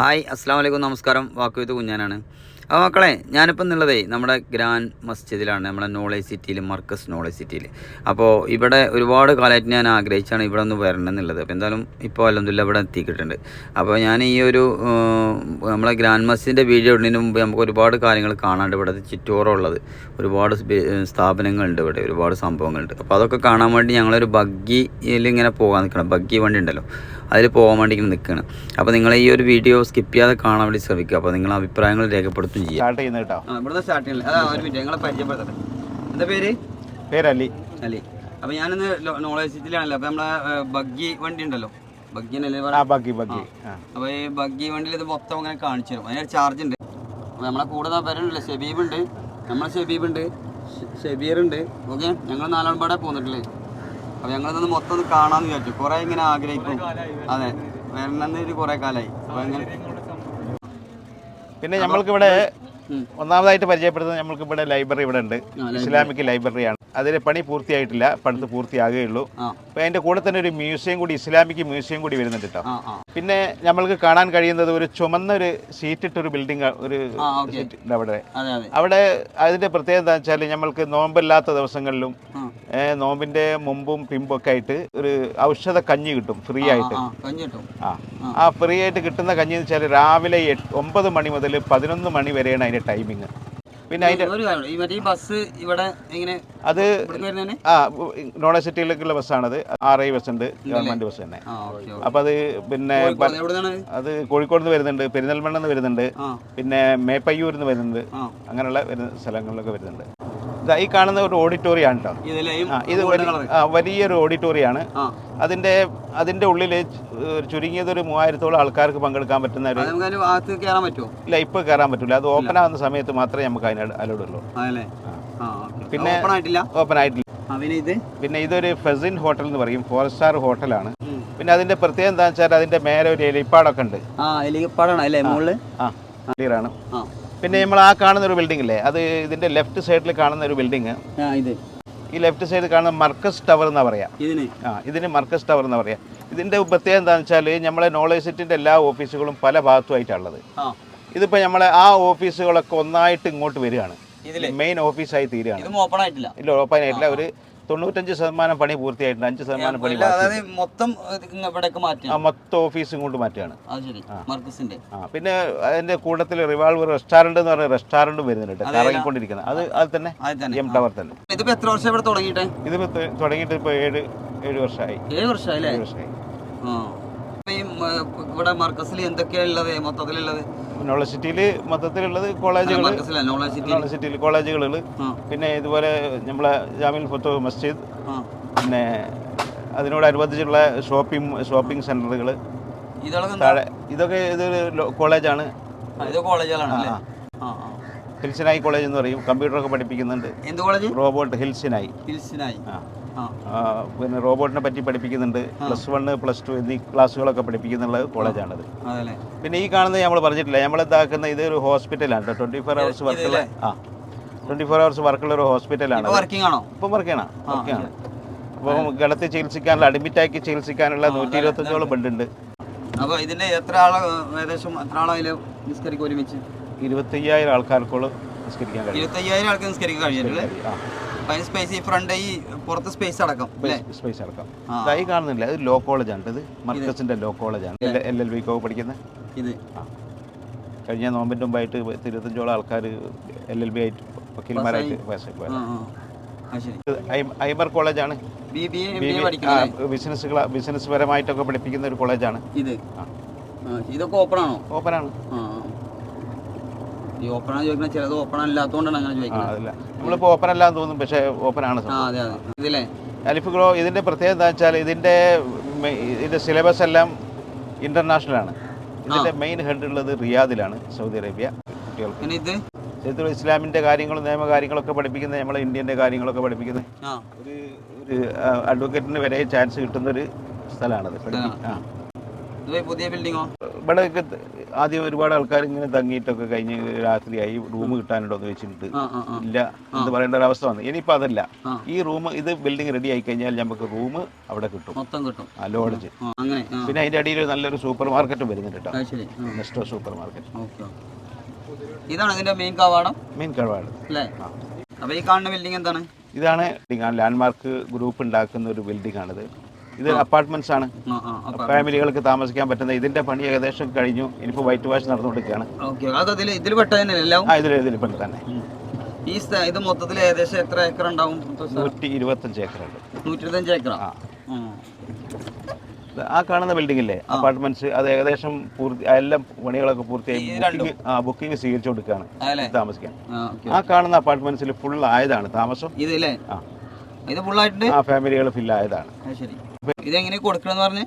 Hi അസ്സാം വലൈക്കും നമസ്കാരം. വാക്കുവിത്ത് കുഞ്ഞാനാണ്. അപ്പോൾ മക്കളെ ഞാനിപ്പോൾ എന്നുള്ളതേ നമ്മുടെ ഗ്രാൻഡ് മസ്ജിദിലാണ് നമ്മുടെ നോളേജ് സിറ്റിയിൽ മർക്കസ് നോളേജ് സിറ്റിയിൽ അപ്പോൾ ഇവിടെ ഒരുപാട് കാലമായിട്ട് ഞാൻ ആഗ്രഹിച്ചാണ് ഇവിടെ ഒന്ന് വരണം എന്നുള്ളത് അപ്പോൾ എന്തായാലും ഇപ്പോൾ അല്ലെന്നില്ല ഇവിടെ എത്തിക്കിട്ടുണ്ട് അപ്പോൾ ഞാൻ ഈ ഒരു നമ്മളെ ഗ്രാൻഡ് മസ്ജിദിന്റെ വീഡിയോ ഇടുന്നതിന് മുമ്പ് നമുക്ക് ഒരുപാട് കാര്യങ്ങൾ കാണാണ്ട് ഇവിടെ ചുറ്റോറുള്ളത് ഒരുപാട് സ്ഥാപനങ്ങളുണ്ട് ഇവിടെ. ഒരുപാട് സംഭവങ്ങളുണ്ട്. അപ്പോൾ അതൊക്കെ കാണാൻ വേണ്ടി ഞങ്ങളൊരു ബഗ്ഗിയിൽ ഇങ്ങനെ പോകാൻ നിൽക്കണം. ബഗ്ഗി വണ്ടി ഉണ്ടല്ലോ. അതിൽ പോകാൻ വേണ്ടി ഇങ്ങനെ നിൽക്കുകയാണ് അപ്പോൾ നിങ്ങൾ ഈ ഒരു വീഡിയോ സ്കിപ്പ് ചെയ്യാതെ കാണാൻ വേണ്ടി ശ്രമിക്കുക. അപ്പോൾ നിങ്ങൾ അഭിപ്രായങ്ങൾ രേഖപ്പെടുത്തും ചെയ്യുക സ്റ്റാർട്ട് ചെയ്യുന്നത് കേട്ടോ. ഇവിടുന്ന് സ്റ്റാർട്ട് ചെയ്യണല്ലേ അതാ ഒരു മിനിറ്റ് പരിചയപ്പെടുത്തട്ടെ. എന്താ പേര്? പേര് അലി. അലി. അപ്പോൾ ഞാനിന്ന് നോളേജ് സിറ്റിയിലാണല്ലോ അപ്പോൾ നമ്മളെ ബഗ്ഗി വണ്ടി ഉണ്ടല്ലോ. ബഗ്ഗി ബഗ്ഗി അപ്പോൾ ഈ ബഗ്ഗി വണ്ടിയിൽ ഇത് മൊത്തം അങ്ങനെ കാണിച്ചു തരും. അതിനൊരു ചാർജ് ഉണ്ട്. അപ്പോൾ നമ്മളെ കൂടെ പേരുണ്ടല്ലോ ഷെബീബ് ഉണ്ട്. നമ്മളെ ഷെബീബ് ഉണ്ട്. ഷെബീർ ഉണ്ട്. ഓക്കെ? ഞങ്ങൾ നാലാൾപ്പാടെ പോന്നിട്ടില്ലേ? അപ്പോൾ ഞങ്ങളിതൊന്ന് മൊത്തം ഒന്ന് കാണാമെന്ന് വിചാരിച്ചു. കുറേ ഇങ്ങനെ ആഗ്രഹിക്കും. അതെ. വരണമെന്ന് കുറേ കാലമായി അപ്പോൾ അങ്ങനെ പിന്നെ നമ്മൾക്ക് ഇവിടെ ഒന്നാമതായിട്ട് പരിചയപ്പെടുത്തുന്നത് നമ്മൾക്ക് ഇവിടെ ലൈബ്രറി ഇവിടെ ഉണ്ട്. ഇസ്ലാമിക് ലൈബ്രറിയാണ്. അതിന് പണി പൂർത്തിയായിട്ടില്ല. പടുത്ത് പൂർത്തിയാകുകയുള്ളൂ. അപ്പോൾ അതിന്റെ കൂടെ തന്നെ ഒരു മ്യൂസിയം കൂടി ഇസ്ലാമിക് മ്യൂസിയം കൂടി വരുന്നുണ്ട് കേട്ടോ പിന്നെ നമ്മൾക്ക് കാണാൻ കഴിയുന്നത് ഒരു ചുമന്ന ഒരു സീറ്റിട്ട ഒരു ബിൽഡിംഗ് ഒരു അവിടെ. അവിടെ അതിന്റെ പ്രത്യേകത എന്താ വെച്ചാൽ നമ്മൾക്ക് നോമ്പല്ലാത്ത ദിവസങ്ങളിലും നോമ്പിന്റെ മുമ്പും പിമ്പും ഒക്കെ ആയിട്ട് ഒരു ഔഷധ കഞ്ഞി കിട്ടും ഫ്രീ ആയിട്ട്. ആ ആ. ഫ്രീ ആയിട്ട് കിട്ടുന്ന കഞ്ഞി എന്ന് വെച്ചാൽ രാവിലെ ഒമ്പത് മണി മുതൽ പതിനൊന്ന് മണി വരെയാണ് അതിന്റെ ടൈമിങ് പിന്നെ അതിന്റെ ബസ് ഇവിടെ ഇങ്ങനെ അത് ആ നോളജ് സിറ്റിയിലേക്കുള്ള ബസ്സാണത് ആർ ഐ ബസ് ഉണ്ട്. ഗവൺമെന്റ് ബസ് തന്നെ. അപ്പൊ അത് പിന്നെ അത് കോഴിക്കോട് നിന്ന് വരുന്നുണ്ട്. പെരിന്തൽമണ്ണ നിന്ന് വരുന്നുണ്ട്. പിന്നെ മേപ്പയ്യൂരിൽ നിന്ന് വരുന്നുണ്ട്. അങ്ങനെയുള്ള വരുന്ന സ്ഥലങ്ങളിലൊക്കെ വരുന്നുണ്ട്. ഈ കാണുന്ന ഒരു ഓഡിറ്റോറിയം ആണ് കേട്ടോ ഇത് വലിയൊരു ഓഡിറ്റോറിയാണ് അതിന്റെ അതിന്റെ ഉള്ളിൽ ചുരുങ്ങിയത് ഒരു മൂവായിരത്തോളം ആൾക്കാർക്ക് പങ്കെടുക്കാൻ പറ്റുന്ന ഒരു ഇല്ല ഇപ്പൊ കയറാൻ പറ്റില്ല അത് ഓപ്പൺ ആവുന്ന സമയത്ത് മാത്രമേ നമുക്ക് അതിന്. ആ. പിന്നെ- ഓപ്പൺ ആയിട്ടില്ല? പിന്നെ ഇത്? പിന്നെ ഇതൊരു ഫെസിൻ ഹോട്ടൽ എന്ന് പറയും. ഫോർ സ്റ്റാർ ഹോട്ടലാണ്. പിന്നെ അതിന്റെ പ്രത്യേകത എന്താ വെച്ചാൽ അതിന്റെ മേലെ ഒരു എലിപ്പാടൊക്കെ ഉണ്ട്. ആ എലിപ്പാടാണ് പടണം അല്ലേ മുകളിൽ ആ ആണ്. ആ. പിന്നെ നമ്മൾ ആ കാണുന്ന ഒരു ബിൽഡിംഗ് ഇല്ലേ? അത് ഇതിന്റെ ലെഫ്റ്റ് സൈഡിൽ കാണുന്ന ഒരു ബിൽഡിംഗ് ഈ ലെഫ്റ്റ് സൈഡിൽ കാണുന്ന മർക്കസ് ടവർ എന്നാ പറയാ. ഇതിന്. ആ ഇതിന് മർക്കസ് ടവർ എന്ന് പറയാ. ഇതിന്റെ പ്രത്യേകത എന്താണെന്ന് വെച്ചാൽ നമ്മളെ നോളേജ് സിറ്റിന്റെ എല്ലാ ഓഫീസുകളും പല ഭാഗത്തുമായിട്ടുള്ളത് ഇതിപ്പോ നമ്മളെ ആ ഓഫീസുകളൊക്കെ ഒന്നായിട്ട് ഇങ്ങോട്ട് വരികയാണ്. മെയിൻ ഓഫീസായി തീരുകയാണ്. ഇല്ല ഓപ്പൺ ആയിട്ടില്ല. ഒരു തൊണ്ണൂറ്റഞ്ച് ശതമാനം പണി പൂർത്തിയായിട്ടുണ്ട്. അഞ്ച് ശതമാനം പണി അതായത് മൊത്തം ഇവിടേക്ക് മാറ്റണം മൊത്തം ഓഫീസ് ഇങ്ങോട്ട് മാറ്റുകയാണ്. മർക്കസിന്റെ. ആ പിന്നെ അതിന്റെ കൂട്ടത്തിൽ റിവാൾവർ റെസ്റ്റോറന്റ് എന്ന് പറഞ്ഞ റെസ്റ്റോറന്റും വരുന്നുണ്ട്. ഇറങ്ങിക്കൊണ്ടിരിക്കുന്നത് അത്. അത് തന്നെ? എം ടവർ തന്നെ. ഇതിപ്പോ എത്ര വർഷം ഇവിടെ തുടങ്ങിയിട്ട്? ഇതിപ്പോ തുടങ്ങിയിട്ട് ഇപ്പൊ ഏഴ് ഏഴ് വർഷമായി ഏഴ് വർഷമായില്ലേ ഏഴ് വർഷമായി ഇവിടെ മർക്കസിൽ എന്തൊക്കെയാ ഉള്ളത്? മൊത്തത്തിലുള്ളത്? നോളജ് സിറ്റിയിൽ മൊത്തത്തിലുള്ളത് കോളേജുകൾ മർക്കസില നോളജ് സിറ്റിയിൽ കോളേജുകൾ പിന്നെ ഇതുപോലെ നമ്മളെ ജാമിൽ ഫുത്തു മസ്ജിദ്. പിന്നെ അതിനോടനുബന്ധിച്ചുള്ള ഷോപ്പിംഗ് ഷോപ്പിംഗ് സെന്ററുകൾ താഴെ ഇതൊക്കെ ഇതൊരു കോളേജാണ് ഹിൽസിനായി കോളേജ് എന്ന് പറയും. കമ്പ്യൂട്ടറൊക്കെ പഠിപ്പിക്കുന്നുണ്ട്. റോബോട്ട് ഹിൽസിനായി. ഹിൽസിനായി. പിന്നെ റോബോട്ടിനെ പറ്റി പഠിപ്പിക്കുന്നുണ്ട്. പ്ലസ് വൺ പ്ലസ് ടു എന്നീ ക്ലാസ്സുകളൊക്കെ പഠിപ്പിക്കുന്നുള്ള കോളേജാണത്. പിന്നെ ഈ കാണുന്നത് നമ്മൾ പറഞ്ഞിട്ടില്ല. നമ്മൾ ഇതാക്കുന്ന ഇത് ഒരു ഹോസ്പിറ്റലാണ് ട്വന്റി ഫോർ അവേഴ്സ് വർക്കുള്ള ആ ട്വന്റി ഫോർ അവേഴ്സ് വർക്കുള്ള ഒരു ഹോസ്പിറ്റലാണ് ഇപ്പൊ വർക്കാണ് വർക്കാണ് അപ്പോൾ ഗളത്തിൽ ചികിത്സിക്കാനുള്ള അഡ്മിറ്റാക്കി ചികിത്സിക്കാനുള്ള നൂറ്റി ഇരുപത്തഞ്ചോളം ബെഡുണ്ട്. അപ്പൊ ഇതിന്റെ എത്ര ആൾ ഏകദേശം എത്ര നിസ്കരിക്കും ഒരുമിച്ച്? ഇരുപത്തയ്യായിരം ആൾക്കാർക്കോളം നിസ്കരിക്കാൻ കഴിയും. ഇരുപത്തയ്യായിരം ആൾക്ക് നിസ്കരിക്കാൻ കഴിയുമല്ലേ അതിന് സ്പേസ് ഈ ഫ്രണ്ട് ഈ പുറത്ത് സ്പേസ് അടക്കം സ്പേസ് അടക്കം. ഇതായി കാണുന്നില്ല? ഇത് ലോ കോളേജ് ആണ്. ഇത് മർക്കസിന്റെ ലോ കോളേജാണ് എൽ എൽ വി കോ പഠിക്കുന്ന? ഇത്. കഴിഞ്ഞ നോമ്പിന്റെ മുമ്പായിട്ട് പത്ത് ഇരുപത്തഞ്ചോളം ആൾക്കാർ എൽ എൽ ബി ആയിട്ട് വക്കീൽമാരായിട്ട് പാസ്സായി പോയത്. ആ ആ. ആ ശരി. ഇത് ഐ- ഐമർ കോളേജാണ് ബിസിനസ്സുകൾ ബിസിനസ് പരമായിട്ടൊക്കെ പഠിപ്പിക്കുന്ന ഒരു കോളേജാണ് ഇത്. ഇതൊക്കെ ഓപ്പൺ ആണോ? ഓപ്പൺ ആ ആ. ഈ ഓപ്പൺ ആണ് ചോദിക്കുന്നത് ചിലത് ഓപ്പൺ അല്ലാത്തതുകൊണ്ടാണ് അങ്ങനെ ചോദിക്കുന്നത്. നമ്മളിപ്പോൾ ഓപ്പൺ അല്ലാന്ന് തോന്നും പക്ഷേ ഓപ്പണാണ് ആ അതെ അതെ. ഇതില്ലേ? അലിഫ് ഗ്രോ ഇതിന്റെ പ്രത്യേകത എന്താ വെച്ചാൽ ഇതിന്റെ ഇതിന്റെ സിലബസ് എല്ലാം ഇന്റർനാഷണൽ ആണ്. ഇതിന്റെ മെയിൻ ഹെഡ് ഉള്ളത് റിയാദിലാണ് സൗദി അറേബ്യ കുട്ടികൾക്ക്. ഇസ്ലാമിന്റെ ഇത്? ശരിക്കും ഇസ്ലാമിന്റെ കാര്യങ്ങളും നിയമ കാര്യങ്ങളൊക്കെ പഠിപ്പിക്കുന്നത് നമ്മളെ ഇന്ത്യന്റെ കാര്യങ്ങളൊക്കെ പഠിപ്പിക്കുന്നത് ഒരു ഒരു അഡ്വക്കേറ്റിന് വരെ ചാൻസ് കിട്ടുന്ന ഒരു സ്ഥലമാണത് ആ. പുതിയ ബിൽഡിങ്ങോ ഇവിടെ ആദ്യം ഒരുപാട് ആൾക്കാർ ഇങ്ങനെ തങ്ങിയിട്ടൊക്കെ കഴിഞ്ഞ് രാത്രിയായി. റൂം കിട്ടാനുണ്ടോ എന്ന് വെച്ചിട്ട്. ഇല്ല എന്ന് പറയേണ്ട ഒരു അവസ്ഥ വന്നു. ഇനിയിപ്പോ അതല്ല. ഈ റൂം ഇത് ബിൽഡിംഗ് റെഡി ആയി കഴിഞ്ഞാൽ നമുക്ക് റൂം അവിടെ കിട്ടും. മൊത്തം കിട്ടും. ലോഡ്ജ് പിന്നെ അതിന്റെ അടിയിൽ നല്ലൊരു സൂപ്പർ മാർക്കറ്റും വരുന്നുണ്ട് കേട്ടോ. നെസ്റ്റോ സൂപ്പർ മാർക്കറ്റ് ഇതാണ് ഇതിന്റെ മെയിൻ കവാടം? മെയിൻ കവാടം. അല്ലേ? അപ്പൊ ഈ കാണുന്ന ബിൽഡിംഗ് എന്താണ്? ഇതാണ് ലാൻഡ്മാർക്ക് ഗ്രൂപ്പ് ഉണ്ടാക്കുന്ന ഒരു ബിൽഡിംഗ് ആണിത്. ഇത് അപ്പാർട്ട്മെന്റ്സ് ആണ്. ഫാമിലികൾക്ക് താമസിക്കാൻ പറ്റുന്ന ഇതിന്റെ പണി ഏകദേശം കഴിഞ്ഞു. ഇനിയിപ്പോ വൈറ്റ് വാഷ് ഇതിൽ ഇതിൽ പെട്ട തന്നെ ഈ ഇത് മൊത്തത്തിൽ ഏകദേശം എത്ര ഏക്കർ ഉണ്ടാവും? നൂറ്റി ഇരുപത്തഞ്ച് ഏക്കറുണ്ട് ഉണ്ട്. ആ. കാണുന്ന ബിൽഡിംഗ് ഇല്ലേ? അപ്പാർട്ട്മെന്റ്സ് അത് ഏകദേശം പൂർത്തി എല്ലാം പണികളൊക്കെ പൂർത്തിയായി ബുക്കിംഗ് സ്വീകരിച്ചു കൊടുക്കുകയാണ് താമസിക്കാൻ. ആ കാണുന്ന അപ്പാർട്ട്മെന്റ്സിൽ ഫുൾ ആയതാണ് താമസം. ഇത് ഫുള്ളായിട്ടുണ്ട് ആ ഫാമിലികൾ ഫിൽ ആയതാണ്. ശരി. ഇത് എങ്ങനെ കൊടുക്കണമെന്ന് പറഞ്ഞ്?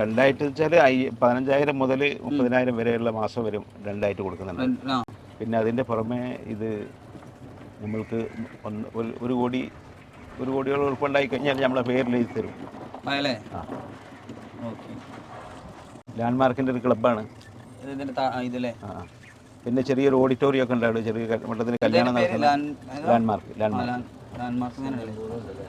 രണ്ടായിട്ട് വെച്ചാൽ പതിനഞ്ചായിരം മുതൽ മുപ്പതിനായിരം വരെയുള്ള മാസം വരും രണ്ടായിട്ട് കൊടുക്കുന്നുണ്ട്. പിന്നെ അതിന്റെ പുറമെ ഇത് നമ്മൾക്ക് ഒരു കോടി ഒരു കോടിയോളം ഉൾപ്പെണ്ടായി കഴിഞ്ഞാൽ നമ്മളെ പേരിൽ എഴുതി തരും. ലാൻഡ് മാർക്കിന്റെ ഒരു ക്ലബാണ് പിന്നെ ചെറിയൊരു ഓഡിറ്റോറിയം ഒക്കെ ഉണ്ടാവും ചെറിയ മട്ടത്തിന് കല്യാണം land mark land mark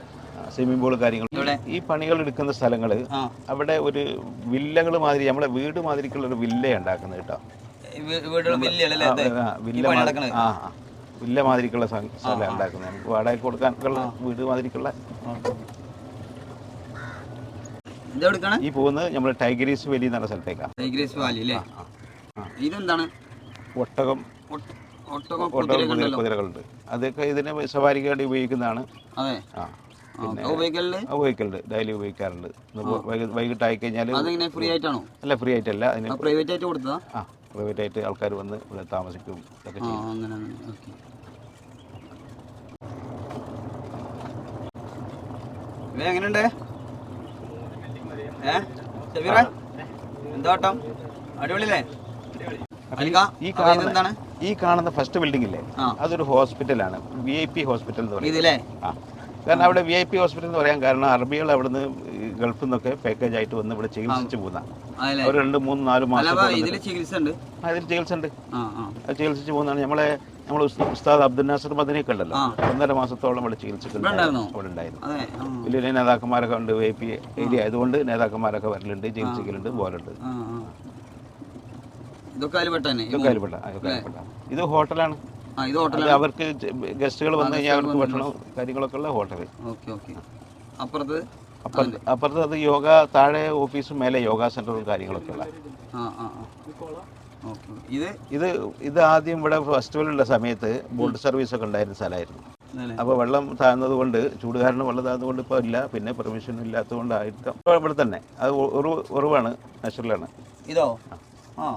swimming pool കാര്യങ്ങൾ. ഈ പണികൾ എടുക്കുന്ന സ്ഥലങ്ങൾ അവിടെ ഒരു വില്ലകൾ മാതിരി നമ്മളെ വീട് മാതിരിക്കുള്ള ഒരു വില്ല ഉണ്ടാക്കുന്നത് കേട്ടോ. വില്ല ആ. വില്ല മാതിരിക്കുള്ള സ്ഥലം ഉണ്ടാക്കുന്നത്. നമുക്ക് വാടക കൊടുക്കാനുള്ള വീട് മാതിരിക്കുള്ള. ഈ പോകുന്നത് നമ്മൾ ടൈഗരീസ് വെലി എന്ന സ്ഥലത്തേക്കാണ് ടൈഗരീസ് വാലി അല്ലേ. ഇതെന്താണ്? ഒട്ടകം. ഒട്ട- ഒട്ടകം കുതിരകളുണ്ട്. അതൊക്കെ ഇതിന് സവാരിക്ക് വേണ്ടി ഉപയോഗിക്കുന്നതാണ്. അതെ. ആ. ഉപയോഗിക്കലുണ്ട് ഡെയിലി ഉപയോഗിക്കാറുണ്ട്. ഇന്ന് ആയി കഴിഞ്ഞാൽ ഫ്രീ ആയിട്ടാണോ? അല്ല ഫ്രീ ആയിട്ടല്ല. അതിന് പ്രൈവറ്റ് ആയിട്ട് കൊടുത്തതാ? ആ പ്രൈവറ്റ് ആയിട്ട് ആൾക്കാർ വന്ന് ഇവിടെ താമസിക്കും ഇതൊക്കെ എങ്ങനെയുണ്ട്? ഏ? ഷബീറ എന്താ വട്ടം? അടിപൊളിയല്ലേ? ഈ കാണുന്ന ഫസ്റ്റ് ബിൽഡിംഗ് ഇല്ലേ? അതൊരു ഹോസ്പിറ്റലാണ് വി ഐ പി ഹോസ്പിറ്റൽ എന്ന് പറയുന്നത്. കാരണം അവിടെ വി ഐ പി ഹോസ്പിറ്റൽ എന്ന് പറയാൻ കാരണം അറബികൾ അവിടുന്ന് ഗൾഫിൽ നിന്നൊക്കെ പാക്കേജ് ആയിട്ട് വന്ന് ഇവിടെ ചികിത്സിച്ച് പോകുന്നതാണ് ഒരു രണ്ട് മൂന്ന് നാല് മാസം അതിൽ ചികിത്സ ഉണ്ട് അത് ചികിത്സിച്ച് പോകുന്നതാണ് നമ്മളെ നമ്മൾ ഉസ്താദ് അബ്ദുൽ നാസർ മദനിയൊക്കെ ഉണ്ടല്ലോ. ഒന്നര മാസത്തോളം ഇവിടെ ചികിത്സിക്കുന്നുണ്ട്? അവിടെ ഉണ്ടായിരുന്നു. വലിയ വലിയ നേതാക്കന്മാരൊക്കെ ഉണ്ട് വി ഐ പി ഏരിയ ആയതുകൊണ്ട് നേതാക്കന്മാരൊക്കെ വരലുണ്ട് ചികിത്സിക്കലുണ്ട് പോലുണ്ട് ഇതൊക്കെ ഇത് ഹോട്ടലാണ്. ഇത് അത് ഹോട്ടലാണ് അവർക്ക് ഗസ്റ്റുകൾ വന്നു കഴിഞ്ഞാൽ അവർക്ക് ഭക്ഷണം കാര്യങ്ങളൊക്കെ ഉള്ള ഹോട്ടൽ ഓക്കെ ഓക്കെ. അപ്പുറത്ത് അപ്പുറത്ത് അത് യോഗ താഴെ ഓഫീസും മേലെ യോഗ സെന്ററും കാര്യങ്ങളൊക്കെ ഉള്ള ഇത്? ഇത് ഇത് ആദ്യം ഇവിടെ ഫെസ്റ്റിവലുള്ള സമയത്ത് ബോട്ട് സർവീസ് ഒക്കെ ഉണ്ടായിരുന്ന സ്ഥലമായിരുന്നു. അപ്പോൾ വെള്ളം താഴ്ന്നത് കൊണ്ട് ചൂട് കാരണം വെള്ളം താഴ്ന്നത് കൊണ്ട് ഇപ്പോൾ ഇല്ല. പിന്നെ പെർമിഷൻ ഇല്ലാത്തത് കൊണ്ടായിരിക്കാം. ഇപ്പോൾ ഇവിടെ തന്നെ. അത് ഒരു ഉറവാണ് നാച്ചുറലാണ് ഇതോ? ആ.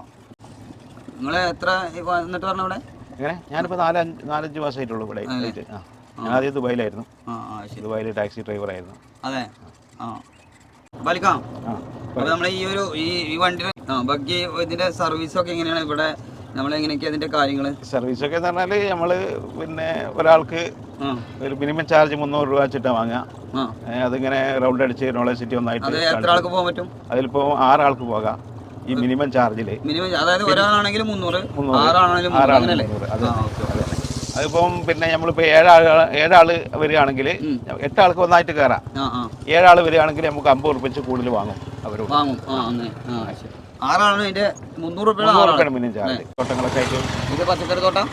നിങ്ങൾ എത്ര എന്നിട്ട് പറഞ്ഞ ഇവിടെ? എങ്ങനെ? ഞാനിപ്പോൾ നാലഞ്ച് നാലഞ്ച് മാസമായിട്ടുള്ളൂ ഇവിടെ ആ. ഞാൻ ആദ്യം ദുബായിലായിരുന്നു. ദുബായിൽ ടാക്സി ഡ്രൈവറായിരുന്നു. അതെ. ആ. വലിക്കാം ആ. അപ്പൊ നമ്മളെ ഈ ഒരു ഈ ഈ വണ്ടി ആ ബഗ്ഗി ഇതിന്റെ സർവീസ് ഒക്കെ എങ്ങനെയാണ് ഇവിടെ? നമ്മൾ എങ്ങനെയൊക്കെയാ അതിന്റെ കാര്യങ്ങൾ? സർവീസൊക്കെ എന്ന് പറഞ്ഞാൽ നമ്മൾ പിന്നെ ഒരാൾക്ക് ഒരു മിനിമം ചാർജ് മുന്നൂറ് രൂപ വെച്ചിട്ടാണ് വാങ്ങുക അതിങ്ങനെ റൗണ്ട് അടിച്ച് നോളജ് സിറ്റി ഒന്നായിട്ട് എത്ര ആൾക്ക് പോകാൻ പറ്റും? അതിലിപ്പോൾ ആറാൾക്ക് പോകാം. ഈ മിനിമം ചാർജിൽ മിനിമം അതായത് ഒരാളാണെങ്കിൽ മുന്നൂറ്. ആറാണെങ്കിലും ആറാണ് അതിപ്പം പിന്നെ നമ്മളിപ്പോ ഏഴാൾ ഏഴാൾ വരികയാണെങ്കിൽ. എട്ടാൾക്ക് ഒന്നായിട്ട് കയറാം ഏഴാൾ വരികയാണെങ്കിൽ നമുക്ക് അമ്പത് ഉറുപ്പിച്ച് കൂടുതൽ വാങ്ങും അവരോട്. വാങ്ങും. ആറാണ് ഇതിന്റെ മുന്നൂറ് രൂപയുടെ മിനിമം ചാർജ്. തോട്ടങ്ങളൊക്കെ ആയിട്ട് ഇത് പച്ചക്കറി തോട്ടം?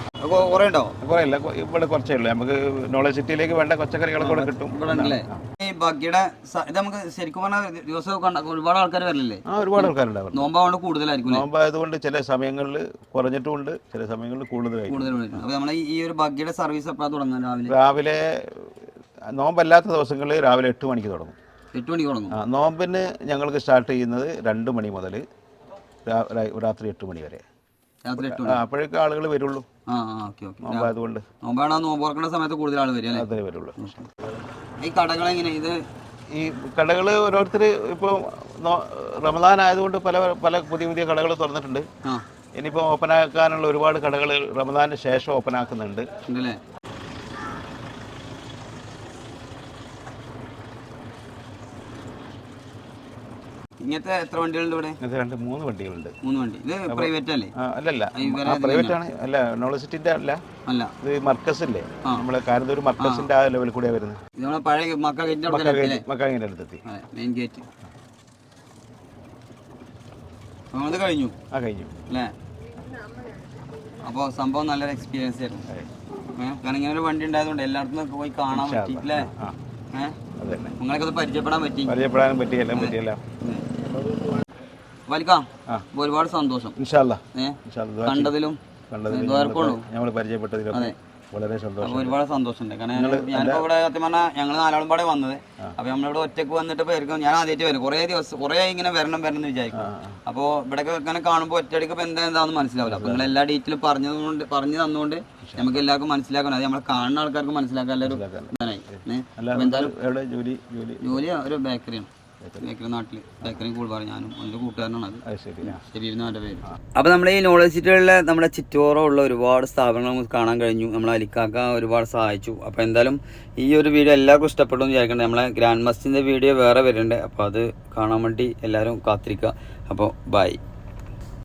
കുറേ ഉണ്ടോ കുറേ ഇല്ല ഇവിടെ കുറച്ചേ ഉള്ളൂ. നമുക്ക് നോളജ് സിറ്റിയിലേക്ക് വേണ്ട പച്ചക്കറികളൊക്കെ കൂടെ കിട്ടും. ഇവിടെ ഈ ബഗ്ഗിയുടെ ഇത് നമുക്ക് ശരിക്കും പറഞ്ഞാൽ ദിവസം ഒരുപാട് ആൾക്കാർ വരില്ലേ? ആ ഒരുപാട് ആൾക്കാരുണ്ടാവും നോമ്പാകൊണ്ട് കൂടുതലായിരിക്കും നോമ്പായതുകൊണ്ട് ചില സമയങ്ങളിൽ കുറഞ്ഞിട്ടുമുണ്ട് ചില സമയങ്ങളിൽ കൂടുതലായി കൂടുതൽ വരും അപ്പൊ ഈ ഒരു ബഗ്ഗിയുടെ സർവീസ് എപ്പോഴാണ് തുടങ്ങാൻ രാവിലെ? രാവിലെ നോമ്പല്ലാത്ത ദിവസങ്ങളിൽ രാവിലെ എട്ട് മണിക്ക് തുടങ്ങും. എട്ട് മണിക്ക് തുടങ്ങും. നോമ്പിന് ഞങ്ങൾക്ക് സ്റ്റാർട്ട് ചെയ്യുന്നത് രണ്ട് മണി മുതൽ രാത്രി എട്ട് മണി വരെ. അപ്പോഴേക്കും ആളുകൾ വരുള്ളൂ. നോമ്പായതുകൊണ്ട് നോമ്പാണ് നോമ്പ് തുറക്കുന്ന സമയത്ത് കൂടുതൽ ആൾ വരും അതേ വരുള്ളൂ. ഈ കടകൾ എങ്ങനെ? ഇത് ഈ കടകൾ ഓരോരുത്തർ ഇപ്പോൾ റമദാൻ ആയതുകൊണ്ട് പല പല പുതിയ പുതിയ കടകൾ തുറന്നിട്ടുണ്ട്. ഇനിയിപ്പോൾ ഓപ്പൺ ആക്കാനുള്ള ഒരുപാട് കടകൾ റമദാന് ശേഷം ഓപ്പൺ ആക്കുന്നുണ്ട്. ഇങ്ങനത്തെ എത്ര വണ്ടികളുണ്ട് ഇവിടെ? രണ്ട് മൂന്ന് വണ്ടികളുണ്ട്. മൂന്ന് വണ്ടി. ഇത് പ്രൈവറ്റ് അല്ലേ? അല്ലല്ല. പ്രൈവറ്റ് ആണ്. അല്ല നോളസിറ്റിന്റെ അല്ല. അല്ല. ഇത് മർക്കസ് ഇല്ലേ? നമ്മളെ കാരന്തൂർ മർക്കസിന്റെ ആ. ലെവലിൽ കൂടിയാണ് വരുന്നത്. ഇത് നമ്മളെ പഴയ മക്ക ഗേറ്റിന്റെ മക്ക മക്കാങ്ങിന്റെ അടുത്തെത്തി. മെയിൻ ഗേറ്റ് അത് കഴിഞ്ഞു? ആ കഴിഞ്ഞു. അല്ലേ? അപ്പോൾ സംഭവം നല്ലൊരു എക്സ്പീരിയൻസ് ആയിരുന്നു. കാരണം ഇങ്ങനെ ഒരു വണ്ടി ഉണ്ടായതുകൊണ്ട് എല്ലായിടത്തും പോയി കാണാൻ പറ്റി അല്ലേ ഏഹ് നിങ്ങളൊക്കെ പരിചയപ്പെടാൻ പറ്റി. പരിചയപ്പെടാനും പറ്റിയല്ല പറ്റിയല്ല വലിക്കാം. ഒരുപാട് സന്തോഷം. കണ്ടതിലും ഞങ്ങൾ പരിചയപ്പെട്ടതിലൊക്കെ വളരെ സന്തോഷം. ഒരുപാട് സന്തോഷമുണ്ട്. കാരണം ഞാനിപ്പോൾ ഇവിടെ സത്യം പറഞ്ഞാൽ ഞങ്ങൾ നാലാളും പാടെ വന്നത്. അപ്പോൾ നമ്മളിവിടെ ഒറ്റയ്ക്ക് വന്നിട്ട് പേർക്കും ഞാൻ ആദ്യമായിട്ട് വരും. കുറേ ദിവസം കുറേ ഇങ്ങനെ വരണം വരണം എന്ന് വിചാരിക്കും. അപ്പോൾ ഇവിടെയൊക്കെ ഇങ്ങനെ കാണുമ്പോൾ ഒറ്റയടിക്ക് എന്താ എന്താണെന്ന് മനസ്സിലാവില്ല. അപ്പോൾ നിങ്ങൾ എല്ലാ ഡീറ്റെയിലും പറഞ്ഞതുകൊണ്ട് പറഞ്ഞു തന്നുകൊണ്ട് നമുക്ക് എല്ലാവർക്കും മനസ്സിലാക്കണം അത് നമ്മളെ കാണുന്ന ആൾക്കാർക്ക് മനസ്സിലാക്കാൻ എല്ലാവരും എന്തായാലും ജോലി ഒരു ബേക്കറിയാണ് ബേക്കറി നാട്ടിൽ ബേക്കറി കൂൾപാറ ഞാനും എന്റെ കൂട്ടുകാരനാണ് അത്. അത് ശരി ആ. ഷെബീബ് എന്റെ പേര്. അപ്പോൾ നമ്മൾ ഈ നോളജ് സിറ്റികളിലെ നമ്മുടെ ചുറ്റോറം ഉള്ള ഒരുപാട് സ്ഥാപനങ്ങൾ നമുക്ക് കാണാൻ കഴിഞ്ഞു. നമ്മളെ അലിക്കാക്ക ഒരുപാട് സഹായിച്ചു. അപ്പോൾ എന്തായാലും ഈ ഒരു വീഡിയോ എല്ലാവർക്കും ഇഷ്ടപ്പെട്ടു എന്ന് വിചാരിക്കണ്ടേ. നമ്മളെ ഗ്രാൻഡ് മസ്റ്റിന്റെ വീഡിയോ വേറെ വരുന്നുണ്ട്. അപ്പോൾ അത് കാണാൻ വേണ്ടി എല്ലാവരും കാത്തിരിക്കുക. അപ്പോൾ ബൈ.